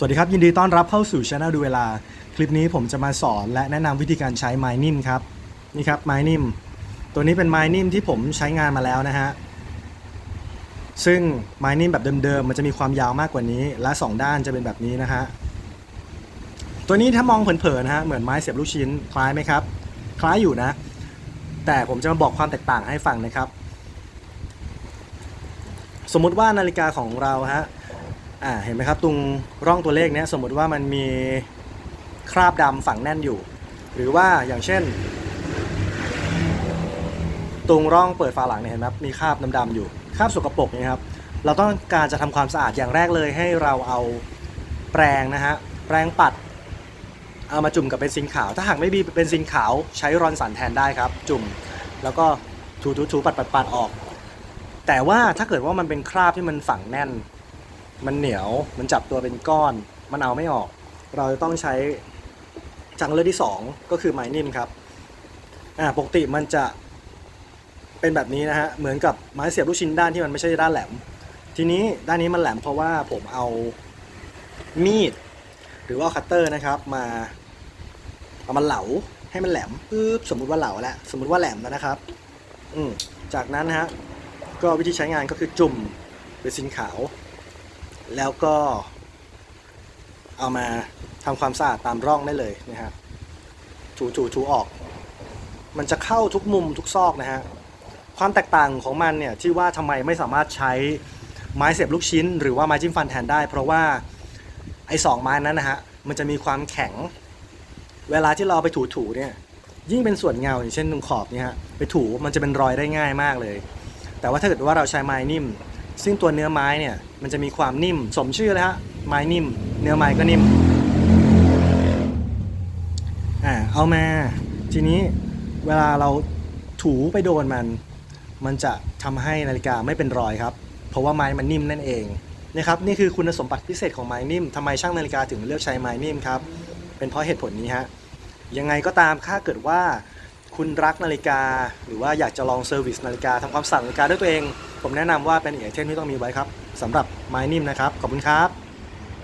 สวัสดีครับ ยินดีต้อนรับเข้าสู่ช anel ดูเวลา คลิปนี้ผมจะมาสอนและแนะนำวิธีการใช้ไม้นิ่มครับ นี่ครับไม้นิ่มตัวนี้เป็นไม้นิ่มที่ผมใช้งานมาแล้วนะฮะ ซึ่งไม้นิ่มแบบเดิมๆ มันจะมีความยาวมากกว่านี้ และสองด้านจะเป็นแบบนี้นะฮะ ตัวนี้ถ้ามองเผินๆนะฮะ เหมือนไม้เสียบลูกชิ้น คล้ายไหมครับ คล้ายอยู่นะ แต่ผมจะมาบอกความแตกต่างให้ฟังนะครับ สมมุติว่านาฬิกาของเราฮะ อ่าเห็นไหมครับตรงร่องตัวเลขเนี้ยสมมติว่ามันมีคราบดำฝังแน่นอยู่ หรือว่าอย่างเช่น ตรงร่องเปิดฝาหลังเนี่ยเห็นไหมมีคราบดำๆอยู่คราบสกปรกเนี่ยครับเราต้องการจะทำความสะอาดอย่างแรกเลยให้เราเอาแปรงนะฮะแปรงปัด เอามาจุ่มกับเบนซินขาว ถ้าหากไม่มีเบนซินขาวใช้รอนสันแทนได้ครับ จุ่มแล้วก็ถูถูถูปัดปัดปัดออก แต่ว่าถ้าเกิดว่ามันเป็นคราบที่มันฝังแน่น มันเหนียว มันจับตัวเป็นก้อน มันเอาไม่ออก เราจะต้องใช้จังเลอร์ที่ 2 ก็คือไม้นิ่มครับ อ่า ปกติมันจะเป็นแบบนี้นะฮะ เหมือนกับไม้เสียบลูกชิ้นด้านที่มันไม่ใช่ด้านแหลม ทีนี้ด้านนี้มันแหลมเพราะว่าผมเอามีด หรือว่าคัตเตอร์นะครับมาเอามาเหลาให้มันแหลมปึ๊บสมมุติว่าเหลาแล้วสมมุติว่าแหลมแล้วนะครับ อืมจากนั้นนะฮะก็วิธีใช้งานก็คือจุ่มเบสินขาว แล้วก็เอามาทำความสะอาดตามร่องได้เลยนะฮะถูถูถูออก มันจะเข้าทุกมุมทุกซอกนะฮะความแตกต่างของมันเนี่ยที่ว่าทำไมไม่สามารถใช้ไม้เสียบลูกชิ้น หรือว่าไม้จิ้มฟันแทนได้ เพราะว่าไอ้สองไม้นั้นนะฮะมันจะมีความแข็ง เวลาที่เราไปถูถูๆเนี่ยยิ่งเป็นส่วนเงาอย่างเช่นตรงขอบเนี่ยฮะไปถูมันจะเป็นรอยได้ง่ายมากเลย แต่ว่าถ้าเกิดว่าเราใช้ไม้นิ่ม ซึ่งตัวเนื้อไม้เนี่ยมันจะมีความนิ่ม สมชื่อเลยฮะไม้นิ่ม เนื้อไม้ก็นิ่มอ่าเอามาทีนี้เวลาเราถูไปโดนมัน มันจะทำให้นาฬิกาไม่เป็นรอยครับ เพราะว่าไม้มันนิ่มนั่นเองนะครับนี่คือคุณสมบัติพิเศษของไม้นิ่มทำไมช่างนาฬิกาถึงเลือกใช้ไม้นิ่มครับเป็นเพราะเหตุผลนี้ฮะยังไงก็ตามถ้าเกิดว่า คุณรักนาฬิกา หรือว่าอยากจะลองเซอร์วิสนาฬิกาทำความสั่งนาฬิกาด้วยตัวเอง ผมแนะนำว่าเป็นอีกไอเทมที่ต้องมีไว้ครับสำหรับไม้นิ่มนะครับ ขอบคุณครับ